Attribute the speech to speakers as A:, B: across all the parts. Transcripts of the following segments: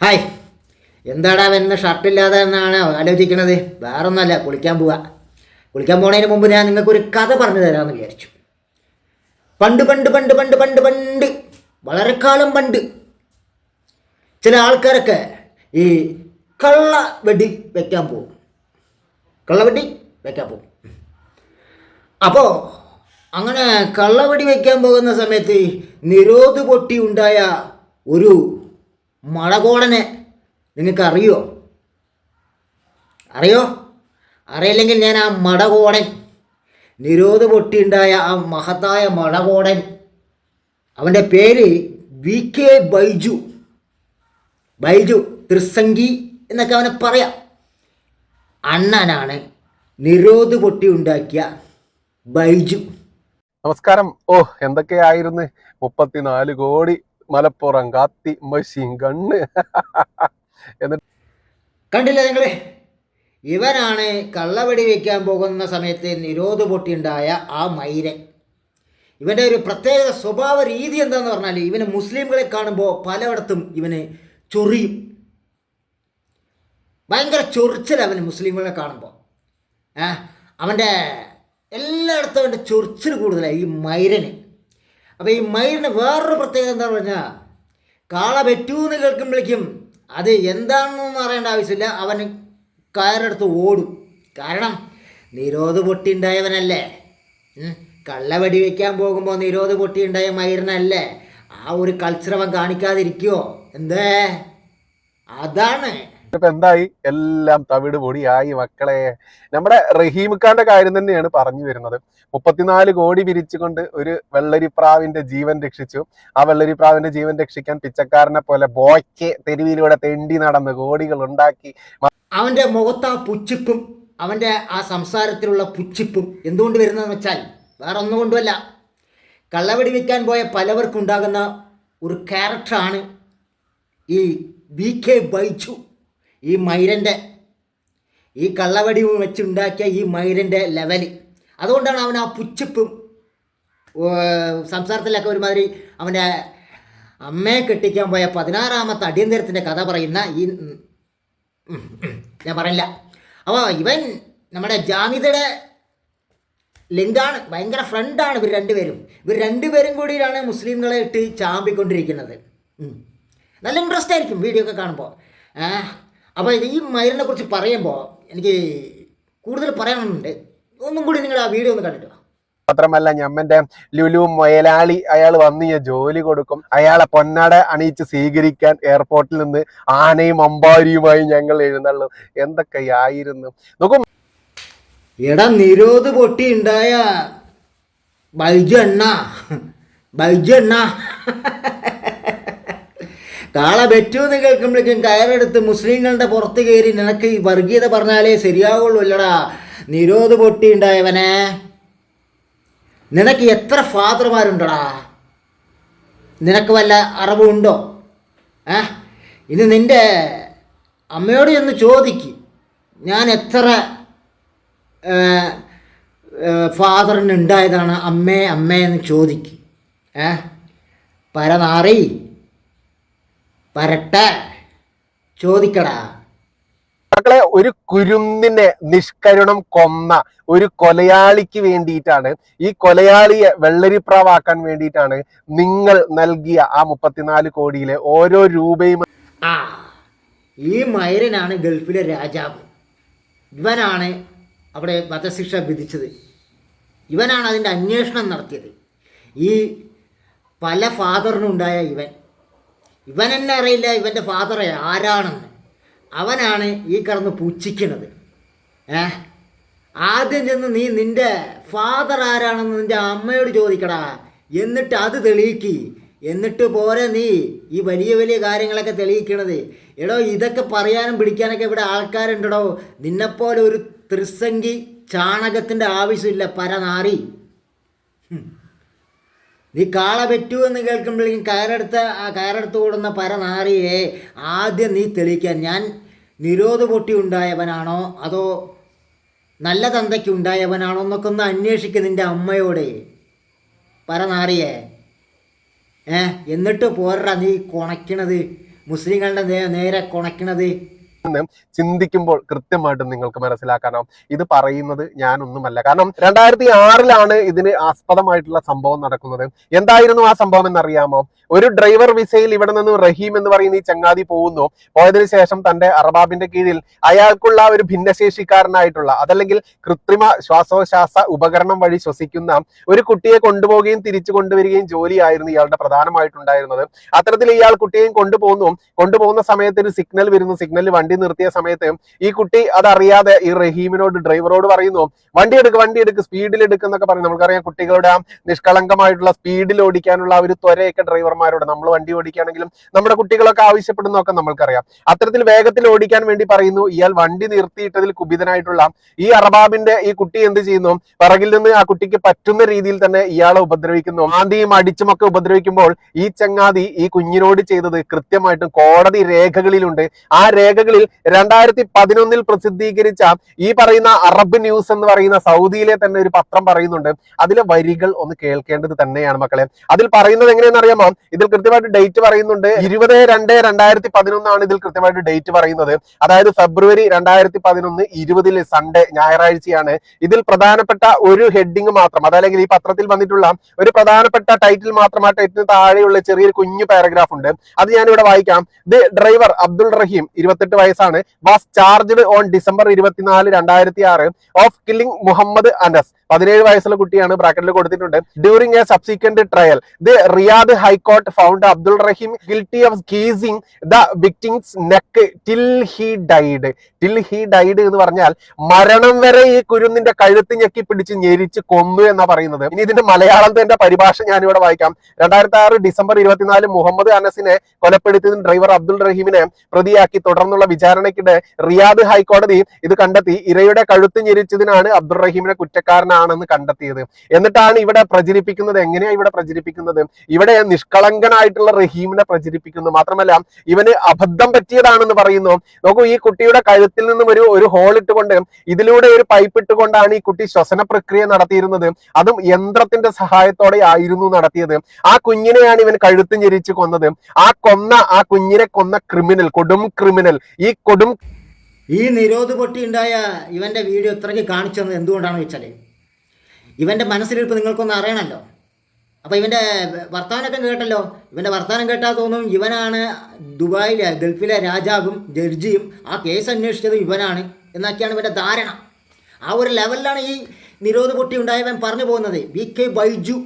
A: Hi. എന്താടാ വരുന്ന ഷർട്ടില്ലാതെ എന്നാണ് ആലോചിക്കണത്? വേറൊന്നല്ല കുളിക്കാൻ പോവാ. കുളിക്കാൻ പോണതിന് മുമ്പ് ഞാൻ നിങ്ങൾക്കൊരു കഥ പറഞ്ഞു തരാമെന്ന് വിചാരിച്ചു. പണ്ട് പണ്ട് പണ്ട് പണ്ട് പണ്ട് പണ്ട് വളരെ കാലം പണ്ട് ചില ആൾക്കാരൊക്കെ ഈ കള്ള വെടി വെക്കാൻ പോകും. കള്ളവെടി വെക്കാൻ പോകും. അപ്പോൾ അങ്ങനെ കള്ളവെടി വെക്കാൻ പോകുന്ന സമയത്ത് നിരോധ പൊട്ടി ഉണ്ടായ ഒരു മഴകോടനെ നിങ്ങൾക്ക് അറിയോ? അറിയോ അറിയില്ലെങ്കിൽ ഞാൻ ആ മടകോടൻ നിരോധ പൊട്ടിയുണ്ടായ ആ മഹത്തായ മടകോടൻ അവന്റെ പേര് വി കെ ബൈജു ബൈജു ത്രിസംഗി എന്നൊക്കെ അവനെ പറയാം. അണ്ണനാണ് നിരോധ പൊട്ടി ഉണ്ടാക്കിയ ബൈജു.
B: നമസ്കാരം. ഓ എന്തൊക്കെയായിരുന്നു? മുപ്പത്തിനാല് കോടി മലപ്പുറം കാത്തി മഷീൻ കണ്ണ് എന്നിട്ട്
A: കണ്ടില്ല നിങ്ങളെ? ഇവനാണ് കള്ളവെടി വയ്ക്കാൻ പോകുന്ന സമയത്ത് നിരോധ പൊട്ടിയുണ്ടായ ആ മൈരൻ. ഇവന്റെ ഒരു പ്രത്യേക സ്വഭാവ രീതി എന്താന്ന് പറഞ്ഞാൽ ഇവന് മുസ്ലിംകളെ കാണുമ്പോൾ പലയിടത്തും ഇവന് ചൊറിയും. ഭയങ്കര ചൊറിച്ചൽ അവന് മുസ്ലിംകളെ കാണുമ്പോൾ അവന്റെ എല്ലായിടത്തും അവന്റെ ചൊറിച്ചിൽ കൂടുതലാണ് ഈ മൈരന്. അപ്പോൾ ഈ മയിലിന് വേറൊരു പ്രത്യേകത എന്താണെന്ന് പറഞ്ഞാൽ കാള പറ്റൂ എന്ന് കേൾക്കുമ്പോഴേക്കും അത് എന്താണെന്നൊന്നും അറിയേണ്ട ആവശ്യമില്ല. അവൻ കയറെടുത്ത് ഓടും. കാരണം നിരോധ പൊട്ടിയുണ്ടായവനല്ലേ. കള്ള വെടിവെക്കാൻ പോകുമ്പോൾ നിരോധ പൊട്ടിയുണ്ടായ മയിലിനല്ലേ ആ ഒരു കൾച്ചർ അവൻ കാണിക്കാതിരിക്കുമോ എന്തേ? അതാണ്.
B: ഇപ്പൊ എന്തായി? എല്ലാം തവിട് പൊടിയായി മക്കളെ. നമ്മുടെ റഹീം ഖാന്റെ കാര്യം തന്നെയാണ് പറഞ്ഞു വരുന്നത്. മുപ്പത്തിനാല് കോടി പിരിച്ചുകൊണ്ട് ഒരു വെള്ളരിപ്രാവിന്റെ ജീവൻ രക്ഷിച്ചു. ആ വെള്ളരിപ്രാവിന്റെ ജീവൻ രക്ഷിക്കാൻ പിച്ചക്കാരനെ പോലെ ബോയ്ക്ക് തെരുവിലൂടെ തെണ്ടി നടന്ന് കോടികൾ ഉണ്ടാക്കി.
A: അവന്റെ മുഖത്ത് ആ പുച്ചിപ്പും അവന്റെ ആ സംസാരത്തിലുള്ള പുച്ചിപ്പും എന്തുകൊണ്ട് വരുന്നതെന്ന് വെച്ചാൽ വേറെ ഒന്നും കൊണ്ടുമല്ല. കള്ളവെടി വയ്ക്കാൻ പോയ പലവർക്കും ഉണ്ടാകുന്ന ഒരു ക്യാരക്ടറാണ് ഈ വി കെ ബൈച്ചു ഈ മൈരന്റെ ഈ കള്ളവടി വെച്ചുണ്ടാക്കിയ ഈ മൈരന്റെ ലെവൽ അതുകൊണ്ടാണ് അവൻ ആ പുച്ഛിപ്പും സംസാരത്തിലൊക്കെ ഒരുമാതിരി അവന്റെ അമ്മയെ കെട്ടിക്കാൻ പോയ പതിനാറാമത്തെ അടിയന്തരത്തിന്റെ കഥ പറയുന്ന ഈ ഞാൻ പറയില്ല. അപ്പോൾ ഇവൻ നമ്മുടെ ജാമിതയുടെ ലിങ്കാണ് ഭയങ്കര ഫ്രണ്ടാണ് ഇവർ രണ്ടുപേരും. ഇവർ രണ്ടുപേരും കൂടിയാണ് മുസ്ലിങ്ങളെ ഇട്ട് ചാമ്പിക്കൊണ്ടിരിക്കുന്നത്. നല്ല ഇൻട്രസ്റ്റ് ആയിരിക്കും വീഡിയോ ഒക്കെ കാണുമ്പോൾ അപ്പോൾ ഈ മയിലിനെ കുറിച്ച് പറയുമ്പോൾ എനിക്ക് കൂടുതൽ പറയാനുണ്ട്. ഒന്നും കൂടി നിങ്ങൾ ആ വീഡിയോ ഒന്ന് കണ്ടിട്ട്
B: മാത്രമല്ല ഞമ്മന്റെ ലുലു മൊയലാളി അയാൾ വന്ന് ഞാൻ ജോലി കൊടുക്കും. അയാളെ പൊന്നട അണിയിച്ച് സ്വീകരിക്കാൻ എയർപോർട്ടിൽ നിന്ന് ആനയും അമ്പാരിയുമായി ഞങ്ങൾ എഴുന്നള്ളും. എന്തൊക്കെയായിരുന്നു നോക്കും.
A: എടാ നിരോധ പൊട്ടി ഉണ്ടായ ബൈജു എണ്ണ ബൈജു എണ്ണ കാള വെറ്റു എന്ന് കേൾക്കുമ്പോഴേക്കും കയറെടുത്ത് മുസ്ലിങ്ങളുടെ പുറത്ത് കയറി നിനക്ക് ഈ വർഗീയത പറഞ്ഞാലേ ശരിയാവുള്ളൂ നിരോധ് പൊട്ടി ഉണ്ടായവനെ നിനക്ക് എത്ര ഫാദർമാരുണ്ടടാ? നിനക്ക് വല്ല അറിവുണ്ടോ? ഏ? ഇത് നിന്റെ അമ്മയോട് ചെന്ന് ചോദിക്ക്. ഞാൻ എത്ര ഫാദറിന് ഉണ്ടായതാണ് അമ്മേ അമ്മേ എന്ന് ചോദിക്ക്. ഏ? പരനാറി. പരട്ട ചോദിക്കടാ.
B: മക്കളെ ഒരു കുരുന്നിനെ നിഷ്കരുണം കൊന്ന ഒരു കൊലയാളിക്ക് വേണ്ടിയിട്ടാണ് ഈ കൊലയാളിയെ വെള്ളരിപ്രാവാക്കാൻ വേണ്ടിയിട്ടാണ് നിങ്ങൾ നൽകിയ ആ മുപ്പത്തിനാല് കോടിയിലെ ഓരോ രൂപയും.
A: ആ ഈ മൈരനാണ് ഗൾഫിലെ രാജാവ്. ഇവനാണ് അവിടെ വധശിക്ഷ വിധിച്ചത്. ഇവനാണ് അതിന്റെ അന്വേഷണം നടത്തിയത്. ഈ പല ഫാദറിനുണ്ടായ ഇവൻ. ഇവൻ തന്നെ അറിയില്ല ഇവന്റെ ഫാദർ ആരാണെന്ന്. അവനാണ് ഈ കിടന്ന് പുച്ഛിക്കുന്നത്. ഏ? ആദ്യം ചെന്ന് നീ നിന്റെ ഫാദർ ആരാണെന്ന് നിന്റെ അമ്മയോട് ചോദിക്കടാ. എന്നിട്ട് അത് തെളിയിക്കി. എന്നിട്ട് പോരെ നീ ഈ വലിയ വലിയ കാര്യങ്ങളൊക്കെ തെളിയിക്കണത്. എടോ ഇതൊക്കെ പറയാനും പിടിക്കാനൊക്കെ ഇവിടെ ആൾക്കാരുണ്ടടോ. നിന്നെപ്പോലെ ഒരു ത്രിസംഗി ചാണകത്തിന്റെ ആവശ്യമില്ല പരനാറി. നീ കാള പറ്റൂ എന്ന് കേൾക്കുമ്പോഴേക്കും കയറെടുത്ത് ആ കയറെടുത്ത് കൂടുന്ന പരനാറിയെ ആദ്യം നീ തെളിയിക്കാൻ. ഞാൻ നിരോധ പൊട്ടി ഉണ്ടായവനാണോ? അതോ നല്ല തന്തയ്ക്ക് ഉണ്ടായവനാണോ? എന്നൊക്കെ ഒന്ന് അന്വേഷിക്കുക നിന്റെ അമ്മയോടെ. പരനാറിയെ. ഏ എന്നിട്ട് പോരടാ നീ കുണയ്ക്കണത് മുസ്ലിങ്ങളുടെ നേരെ നേരെ കൊണക്കണത്
B: ചിന്തിക്കുമ്പോൾ കൃത്യമായിട്ടും നിങ്ങൾക്ക് മനസ്സിലാക്കാനാവും. ഇത് പറയുന്നത് ഞാനൊന്നുമല്ല. കാരണം രണ്ടായിരത്തി ആറിലാണ് ഇതിന് ആസ്പദമായിട്ടുള്ള സംഭവം നടക്കുന്നത്. എന്തായിരുന്നു ആ സംഭവം എന്നറിയാമോ? ഒരു ഡ്രൈവർ വിസയിൽ ഇവിടെ നിന്ന് റഹീം എന്ന് പറയുന്ന ഈ ചങ്ങാതി പോകുന്നു. പോയതിനു ശേഷം തന്റെ അറബാബിന്റെ കീഴിൽ അയാൾക്കുള്ള ഒരു ഭിന്നശേഷിക്കാരനായിട്ടുള്ള അതല്ലെങ്കിൽ കൃത്രിമ ശ്വാസോശ്വാസ ഉപകരണം വഴി ശ്വസിക്കുന്ന ഒരു കുട്ടിയെ കൊണ്ടുപോവുകയും തിരിച്ചു കൊണ്ടുവരികയും ജോലിയായിരുന്നു ഇയാളുടെ പ്രധാനമായിട്ടുണ്ടായിരുന്നത്. അത്തരത്തിൽ ഇയാൾ കുട്ടിയെയും കൊണ്ടുപോകുന്നു. കൊണ്ടുപോകുന്ന സമയത്ത് ഒരു സിഗ്നൽ വരുന്നു. സിഗ്നലിൽ വണ്ടി നിർത്തിയ സമയത്ത് ഈ കുട്ടി അതറിയാതെ ഈ റഹീമിനോട് ഡ്രൈവറോട് പറയുന്നു വണ്ടി എടുക്ക് വണ്ടി എടുക്ക് സ്പീഡിൽ എടുക്കുന്നൊക്കെ പറയും. നമുക്കറിയാം കുട്ടികളുടെ ആ നിഷ്കളങ്കമായിട്ടുള്ള സ്പീഡിൽ ഓടിക്കാനുള്ള ഒരു ത്വരയൊക്കെ ഡ്രൈവർമാരോട് നമ്മൾ വണ്ടി ഓടിക്കുകയാണെങ്കിലും നമ്മുടെ കുട്ടികളൊക്കെ ആവശ്യപ്പെടുന്നൊക്കെ നമ്മൾക്കറിയാം. അത്തരത്തിൽ വേഗത്തിൽ ഓടിക്കാൻ വേണ്ടി പറയുന്നു ഇയാൾ വണ്ടി നിർത്തിയിട്ടതിൽ കുപിതനായിട്ടുള്ള ഈ അറബാബിന്റെ ഈ കുട്ടി എന്ത് ചെയ്യുന്നു? പിറകിൽ നിന്ന് ആ കുട്ടിക്ക് പറ്റുന്ന രീതിയിൽ തന്നെ ഇയാളെ ഉപദ്രവിക്കുന്നു. ആന്തിയും അടിച്ചും ഒക്കെ ഉപദ്രവിക്കുമ്പോൾ ഈ ചങ്ങാതി ഈ കുഞ്ഞിനോട് ചെയ്തത് കൃത്യമായിട്ടും കോടതി രേഖകളിലുണ്ട്. ആ രേഖകളിൽ രണ്ടായിരത്തി പതിനൊന്നിൽ പ്രസിദ്ധീകരിച്ച ഈ പറയുന്ന അറബ് ന്യൂസ് എന്ന് പറയുന്ന സൗദിയിലെ തന്നെ ഒരു പത്രം പറയുന്നുണ്ട്. അതിലെ വരികൾ ഒന്ന് കേൾക്കേണ്ടത് തന്നെയാണ് മക്കളെ. അതിൽ പറയുന്നത് എങ്ങനെയാണെന്ന് അറിയാമോ? ഇതിൽ കൃത്യമായിട്ട് ഡേറ്റ് പറയുന്നുണ്ട്. ഇരുപത് രണ്ട് രണ്ടായിരത്തി പതിനൊന്നാണ് ഇതിൽ കൃത്യമായിട്ട് ഡേറ്റ് പറയുന്നത്. അതായത് ഫെബ്രുവരി രണ്ടായിരത്തി പതിനൊന്ന് ഇരുപതിൽ സൺഡേ ഞായറാഴ്ചയാണ്. ഇതിൽ പ്രധാനപ്പെട്ട ഒരു ഹെഡിങ് മാത്രം അതല്ലെങ്കിൽ ഈ പത്രത്തിൽ വന്നിട്ടുള്ള ഒരു പ്രധാനപ്പെട്ട ടൈറ്റിൽ മാത്രം ആ ടൈറ്റിന് താഴെയുള്ള ചെറിയൊരു കുഞ്ഞു പാരഗ്രാഫ് ഉണ്ട്. അത് ഞാനിവിടെ വായിക്കാം. ദി ഡ്രൈവർ അബ്ദുൾ റഹീം ഇരുപത്തെട്ട് വയസ്സാണ് വാസ് ചാർജ്ഡ് ഓൺ ഡിസംബർ ഇരുപത്തിനാല് രണ്ടായിരത്തി ആറ് ഓഫ് കില്ലിംഗ് മുഹമ്മദ് അനസ് പതിനേഴ് വയസ്സുള്ള കുട്ടിയാണ് ബ്രാക്കറ്റിൽ കൊടുത്തിട്ടുണ്ട്. During a subsequent trial the Riyadh high court found Abdul Raheem guilty of squeezing the victim's neck till he died till he died എന്ന് പറഞ്ഞാൽ മരണം വരെ ഈ കുരുന്നിന്റെ കഴുത്ത് ഞെക്കി പിടിച്ച് ഞെരിച്ച് കൊന്നു എന്നാ പറയുന്നത്. ഇനി ഇതിന്റെ മലയാളത്തിന്റെ പരിഭാഷ ഞാനിവിടെ വായിക്കാം. രണ്ടായിരത്തി ആറ് ഡിസംബർ ഇരുപത്തിനാല് മുഹമ്മദ് അനസിനെ കൊലപ്പെടുത്തിയതിന് ഡ്രൈവർ അബ്ദുൾ റഹീമിനെ പ്രതിയാക്കി. തുടർന്നുള്ള വിചാരണയ്ക്കിടെ റിയാദ് ഹൈക്കോടതി ഇത് കണ്ടെത്തി. ഇരയുടെ കഴുത്ത് ഞെരിച്ചതിനാണ് അബ്ദുറഹീമിനെ കുറ്റക്കാരനാണെന്ന് കണ്ടെത്തിയത്. എന്നിട്ടാണ് ഇവിടെ പ്രചരിപ്പിക്കുന്നത്. എങ്ങനെയാ ഇവിടെ പ്രചരിപ്പിക്കുന്നത്? ഇവിടെ നിഷ്കളങ്കനായിട്ടുള്ള റഹീമിനെ പ്രചരിപ്പിക്കുന്നു. മാത്രമല്ല ഇവന് അബദ്ധം പറ്റിയതാണെന്ന് പറയുന്നു. നോക്കൂ ഈ കുട്ടിയുടെ കഴുത്തിൽ നിന്നും ഒരു ഒരു ഹോൾ ഇട്ടുകൊണ്ട് ഇതിലൂടെ ഒരു പൈപ്പ് ഇട്ടുകൊണ്ടാണ് ഈ കുട്ടി ശ്വസന പ്രക്രിയ നടത്തിയിരുന്നത്. അതും യന്ത്രത്തിന്റെ സഹായത്തോടെ ആയിരുന്നു നടത്തിയത്. ആ കുഞ്ഞിനെയാണ് ഇവൻ കഴുത്ത് ഞെരിച്ച് കൊന്നത്. ആ കൊന്ന ആ കുഞ്ഞിനെ കൊന്ന ക്രിമിനൽ കൊടും ക്രിമിനൽ. ഈ കൊടും
A: ഈ നിരോധ പൊട്ടി ഉണ്ടായ ഇവന്റെ വീഡിയോ ഇത്രയ്ക്ക് കാണിച്ചു തന്നത് എന്തുകൊണ്ടാണെന്ന് വെച്ചാൽ ഇവന്റെ മനസ്സിലിരിപ്പ് നിങ്ങൾക്കൊന്ന് അറിയണല്ലോ അപ്പോൾ ഇവന്റെ വർത്തമാനമൊക്കെ കേട്ടല്ലോ. ഇവന്റെ വർത്തമാനം കേട്ടാൽ തോന്നും ഇവനാണ് ദുബായിലെ ഗൾഫിലെ രാജാവും ജഡ്ജിയും ആ കേസ് അന്വേഷിച്ചത് ഇവനാണ് എന്നൊക്കെയാണ് ഇവന്റെ ധാരണ. ആ ഒരു ലെവലിലാണ് ഈ നിരോധ പൊട്ടി ഉണ്ടായവൻ പറഞ്ഞു പോകുന്നത്. വി കെ ബൈജു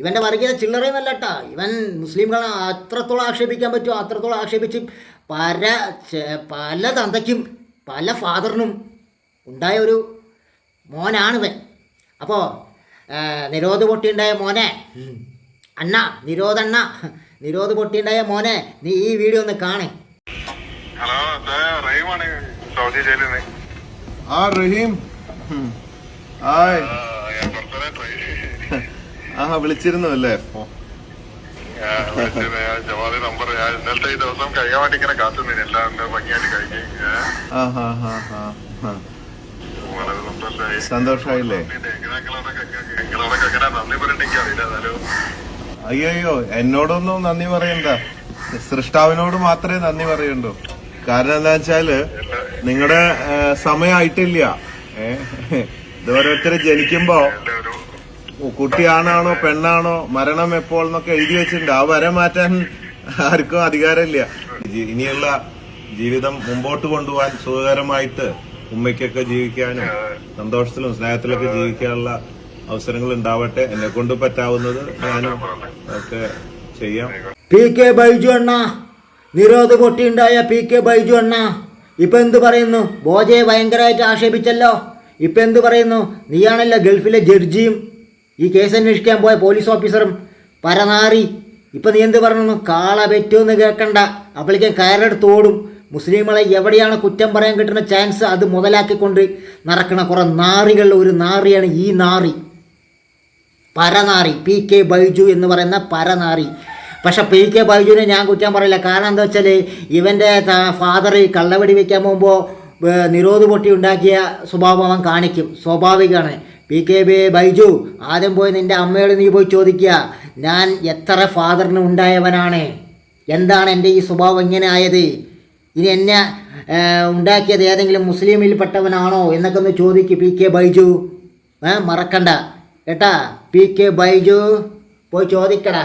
A: ഇവന്റെ വർഗീയത ചില്ലറയെന്നല്ല കേട്ടാ ഇവൻ മുസ്ലിംകളെ അത്രത്തോളം ആക്ഷേപിക്കാൻ പറ്റുമോ? അത്രത്തോളം ആക്ഷേപിച്ച് പല പല തന്തയ്ക്കും പല ഫാദറിനും ഉണ്ടായ ഒരു മോനാണിവൻ അപ്പോൾ നിരോധ പൊട്ടിയുണ്ടായ മോനെ അണ്ണ നിരോധണ്ണ നിരോധ പൊട്ടിയുണ്ടായ മോനെ നീ ഈ വീഡിയോ ഒന്ന് കാണേ.
C: ഹലോ ആ റഹീമാണ് സൗദി ജയിലിൽ നിന്ന്
D: ആ റഹീം ഹും. ഹായ്
C: ഞാൻ കുറച്ചുനേരം ട്രൈ
D: ആ വിളിച്ചിരുന്നു അല്ലേ
C: ജവാദി നമ്പർ ഞാൻ ഇന്നലത്തെ ഈ ദിവസം കഴിയാൻ വേണ്ടി ഇങ്ങനെ കാത്തുനിന്നു എല്ലാം ഭംഗിയായിട്ട് കഴിക്കും
D: സന്തോഷായില്ലേ? അയ്യോ എന്നോടൊന്നും നന്ദി പറയണ്ട. സൃഷ്ടാവിനോട് മാത്രമേ നന്ദി പറയണ്ടു. കാരണം എന്താ വെച്ചാൽ നിങ്ങളുടെ സമയമായിട്ടില്ല ഏ ഇത് ഓരോരുത്തര് ജനിക്കുമ്പോ കുട്ടിയാണാണോ പെണ്ണാണോ മരണം എപ്പോൾ എന്നൊക്കെ എഴുതി വെച്ചിട്ടുണ്ട്. ആ വര മാറ്റാൻ ആർക്കും അധികാരമില്ല. ഇനിയുള്ള ജീവിതം മുമ്പോട്ട് കൊണ്ടുപോകാൻ സുഖകരമായിട്ട് ഉമ്മയ്ക്കൊക്കെ ജീവിക്കാനും സന്തോഷത്തിലും സ്നേഹത്തിലൊക്കെ ജീവിക്കാനുള്ള അവസരങ്ങൾ ഉണ്ടാവട്ടെ. എന്നെ കൊണ്ട് പറ്റാവുന്നത് ഞാനും ഒക്കെ ചെയ്യാം.
A: പി കെ ബൈജു അണ്ണ നിരോധ പൊട്ടിയുണ്ടായ പി കെ ബൈജു അണ്ണ ഇപ്പൊ എന്ത് പറയുന്നു? ബോജയെ ഭയങ്കരമായിട്ട് ആക്ഷേപിച്ചല്ലോ. ഇപ്പൊ എന്ത് പറയുന്നു? നീയാണല്ലോ ഗൾഫിലെ ജഡ്ജിയും ഈ കേസ് അന്വേഷിക്കാൻ പോയ പോലീസ് ഓഫീസറും പരനാറി. ഇപ്പം നീ എന്ത് പറഞ്ഞു കാള പറ്റുമെന്ന് കേൾക്കണ്ട അപ്പോഴേക്കും കയറെടുത്ത് ഓടും. മുസ്ലിങ്ങളെ എവിടെയാണ് കുറ്റം പറയാൻ കിട്ടുന്ന ചാൻസ് അത് മുതലാക്കിക്കൊണ്ട് നടക്കണ കുറെ നാറികളിൽ ഒരു നാറിയാണ് ഈ നാറി. പരനാറി പി കെ ബൈജു എന്ന് പറയുന്ന പരനാറി. പക്ഷെ പി കെ ബൈജുവിനെ ഞാൻ കുറ്റം പറയില്ല. കാരണം എന്താ വെച്ചാൽ ഇവന്റെ ഫാദർ കള്ളവെടി വയ്ക്കാൻ പോകുമ്പോൾ നിരോധ പൊട്ടി ഉണ്ടാക്കിയ സ്വഭാവം അവൻ കാണിക്കും. സ്വാഭാവികമാണ്. പി കെ ബി ബൈജു ആദ്യം പോയി നിന്റെ അമ്മയോട് നീ പോയി ചോദിക്കുക. ഞാൻ എത്ര ഫാദറിന് ഉണ്ടായവനാണ്? എന്താണ് എന്റെ ഈ സ്വഭാവം ഇങ്ങനെ ആയത്? ഇനി എന്നെ ഉണ്ടാക്കിയത് ഏതെങ്കിലും മുസ്ലിമിൽപ്പെട്ടവനാണോ എന്നൊക്കെ ഒന്ന് ചോദിക്ക് പി കെ ബൈജു. ഏ മറക്കണ്ട. കേട്ടാ പി കെ ബൈജു പോയി ചോദിക്കടാ.